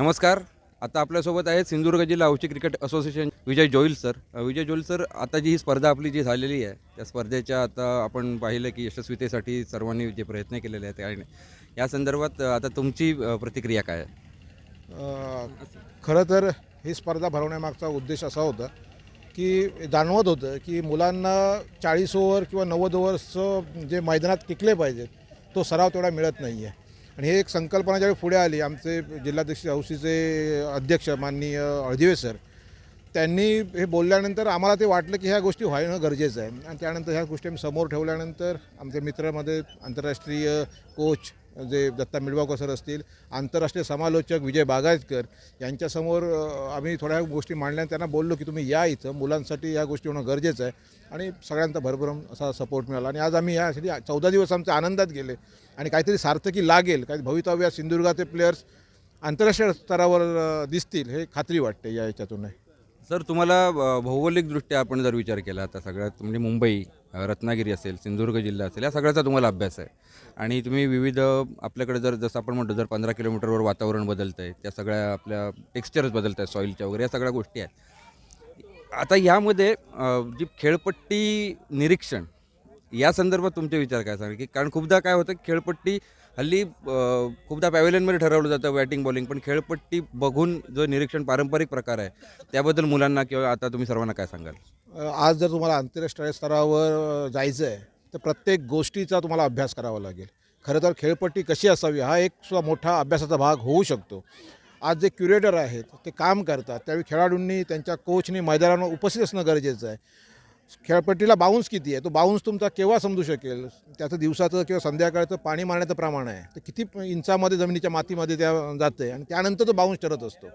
नमस्कार. आता आपल्यासोबत आहेत सिंधुदुर्ग जिल्हा औषधी cricket association Vijay Joil sir. Vijay Joil sir आता जी ही स्पर्धा आपली जी झालेली आहे त्या स्पर्धेच्या आता आपण पाहिलं की यशस्वीतेसाठी सर्वांनी जे प्रयत्न केलेले आहेत आणि या संदर्भात आता तुमची प्रतिक्रिया काय आहे? खरं तर ही स्पर्धा भरवण्यामागचा उद्देश असा होता की जाणवत होतं की मुलांना चाळीस ओव्हर किंवा नव्वद ओव्हर्सचं जे मैदानात टिकले पाहिजेत तो सराव तेवढा मिळत नाही आहे आणि हे एक संकल्पना ज्यावेळी पुढे आली आमचे जिल्हाध्यक्ष हौसीचे अध्यक्ष माननीय अळदिवे सर त्यांनी हे बोलल्यानंतर आम्हाला ते वाटलं की ह्या गोष्टी व्हायनं गरजेचं आहे. आणि त्यानंतर ह्या गोष्टी आम्ही समोर ठेवल्यानंतर आमच्या मित्रामध्ये आंतरराष्ट्रीय कोच जे दत्ता मिळवाकर सर असतील आंतरराष्ट्रीय समालोचक विजय बागायतकर यांच्यासमोर आम्ही थोड्या गोष्टी मांडल्या आणि त्यांना बोललो की तुम्ही या इथं मुलांसाठी या गोष्टी होणं गरजेचं आहे. आणि सगळ्यांचा भरभरून असा सपोर्ट मिळाला. आणि आज आम्ही यासाठी चौदा दिवस आमच्या आनंदात गेले. आणि काहीतरी सार्थकी लागेल काही भवितव्य सिंधुदुर्गाचे प्लेयर्स आंतरराष्ट्रीय स्तरावर दिसतील हे खात्री वाटते या याच्यातून सर तुम्हाला भौगोलिकदृष्ट्या आपण जर विचार केला तर सगळ्यात म्हणजे मुंबई रत्नागिरी असेल सिंधुदुर्ग जिल्हा असेल या सगळ्याचा तुम्हाला अभ्यास आहे. आणि तुम्ही विविध आपल्याकडे जर जसं आपण म्हणतो जर पंधरा किलोमीटरवर वातावरण बदलतं आहे त्या सगळ्या आपल्या टेक्स्चरच बदलत आहेत सॉईलच्या वगैरे या सगळ्या गोष्टी आहेत. आता यामध्ये जी खेळपट्टी निरीक्षण या संदर्भात तुमचे विचार काय सांगा की कारण खूपदा काय होतं खेळपट्टी हल्ली खूपदा पॅव्हेलियनमध्ये ठरवलं जातं बॅटिंग बॉलिंग पण खेळपट्टी बघून जो निरीक्षण पारंपरिक प्रकार आहे त्याबद्दल मुलांना किंवा आता तुम्ही सर्वांना काय सांगाल? अ, आज जर तुम्हाला आंतरराष्ट्रीय स्तरावर अ, जायचं आहे तर प्रत्येक गोष्टीचा तुम्हाला अभ्यास करावा लागेल. खरं तर खेळपट्टी कशी असावी हा एक सुद्धा मोठा अभ्यासाचा भाग होऊ शकतो. आज जे क्युरेटर आहेत ते काम करतात. त्यावेळी खेळाडूंनी त्यांच्या कोचनी मैदानावर उपस्थित असणं गरजेचं आहे. खेळपट्टीला बाउन्स किती आहे? तो बाउन्स तुमचा केव्हा समजू शकेल? त्याचं दिवसाचं किंवा संध्याकाळचं पाणी मारण्याचं प्रमाण आहे. तर किती इंचामध्ये जमिनीच्या मातीमध्ये त्या जाते आणि त्यानंतर तो बाउन्स ठरत असतो.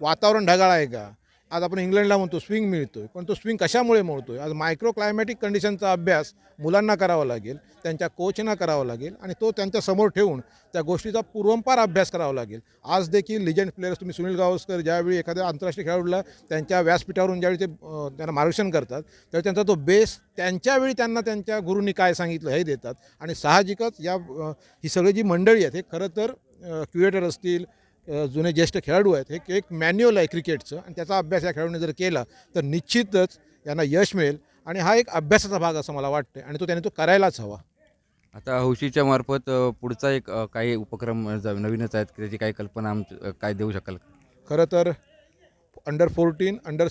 वातावरण ढगाळ आहे का? आज आपण इंग्लंडला म्हणतो स्विंग मिळतोय. पण तो स्विंग कशामुळे मिळतोय आज मायक्रो क्लायमॅटिक कंडिशनचा अभ्यास मुलांना करावा लागेल त्यांच्या कोचना करावा लागेल आणि तो त्यांच्यासमोर ठेवून त्या गोष्टीचा पूर्वंपार अभ्यास करावा लागेल. आज देखील लिजंड प्लेयर्स तुम्ही सुनील गावस्कर ज्यावेळी एखाद्या आंतरराष्ट्रीय खेळाडूला त्यांच्या व्यासपीठावरून ज्यावेळी ते त्यांना मार्गदर्शन करतात त्यावेळी त्यांचा तो बेस त्यांच्यावेळी त्यांना त्यांच्या गुरूंनी काय सांगितलं हे देतात. आणि साहजिकच या ही सगळी जी मंडळी आहेत हे खरं तर क्युरेटर असतील जुने ज्येष्ठ खेळाडू आहेत हे एक मॅन्युअल आहे क्रिकेटचं आणि त्याचा अभ्यास या खेळाडूने जर केला तर निश्चितच यांना यश मिळेल आणि हा एक अभ्यासाचा भाग असं मला वाटतं आणि तो त्याने तो करायलाच हवा. आता हौशीच्या मार्फत पुढचा एक काही उपक्रम नवीनच आहेत त्याची काही कल्पना आम काय देऊ शकाल? खरं तर अंडर फोर्टीन अंडर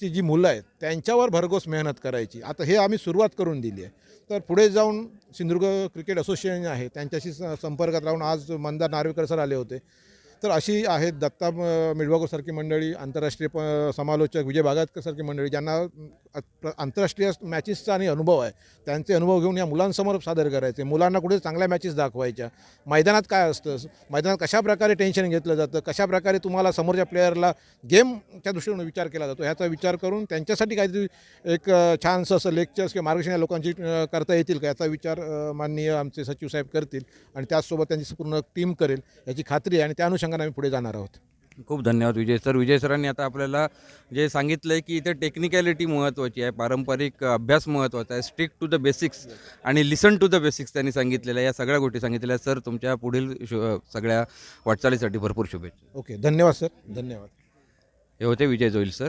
ची जी मुलं आहेत त्यांच्यावर भरघोस मेहनत करायची. आता हे आम्ही सुरुवात करून दिली आहे. तर पुढे जाऊन सिंधुदुर्ग क्रिकेट असोसिएशन आहे त्यांच्याशी संपर्कात राहून आज मंदार नार्वेकर सर आले होते. तर अशी आहेत दत्ता मिळवाकोसारखी मंडळी आंतरराष्ट्रीय प समालोचक विजय बागातकरसारखी मंडळी ज्यांना आंतरराष्ट्रीय मॅचेसचा आणि अनुभव आहे त्यांचे अनुभव घेऊन या मुलांसमोर सादर करायचे. मुलांना कुठे चांगल्या मॅचेस दाखवायच्या. मैदानात काय असतं? मैदानात कशाप्रकारे टेन्शन घेतलं जातं? कशाप्रकारे तुम्हाला समोरच्या प्लेअरला गेमच्या दृष्टीने विचार केला जातो? ह्याचा विचार करून त्यांच्यासाठी काहीतरी एक अ, छानसं असं लेक्चर्स किंवा मार्गदर्शन या लोकांची करता येतील का? याचा विचार माननीय आमचे सचिव साहेब करतील आणि त्याचसोबत त्यांची पूर्ण टीम करेल याची खात्री आहे. आणि त्या अनुषंगाने आम्ही पुढे जाणार आहोत खूप धन्यवाद विजय सर विजय सरांनी आता आपल्याला जे सांगितलं आहे की इथे टेक्निकॅलिटी महत्त्वाची आहे पारंपरिक अभ्यास महत्त्वाचा आहे स्टिक टू द बेसिक्स आणि लिसन टू द बेसिक्स त्यांनी सांगितलेल्या आहे. या सगळ्या गोष्टी सांगितलेल्या. सर तुमच्या पुढील शु सगळ्या वाटचालीसाठी भरपूर शुभेच्छा ओके धन्यवाद सर धन्यवाद हे होते विजय जोईल सर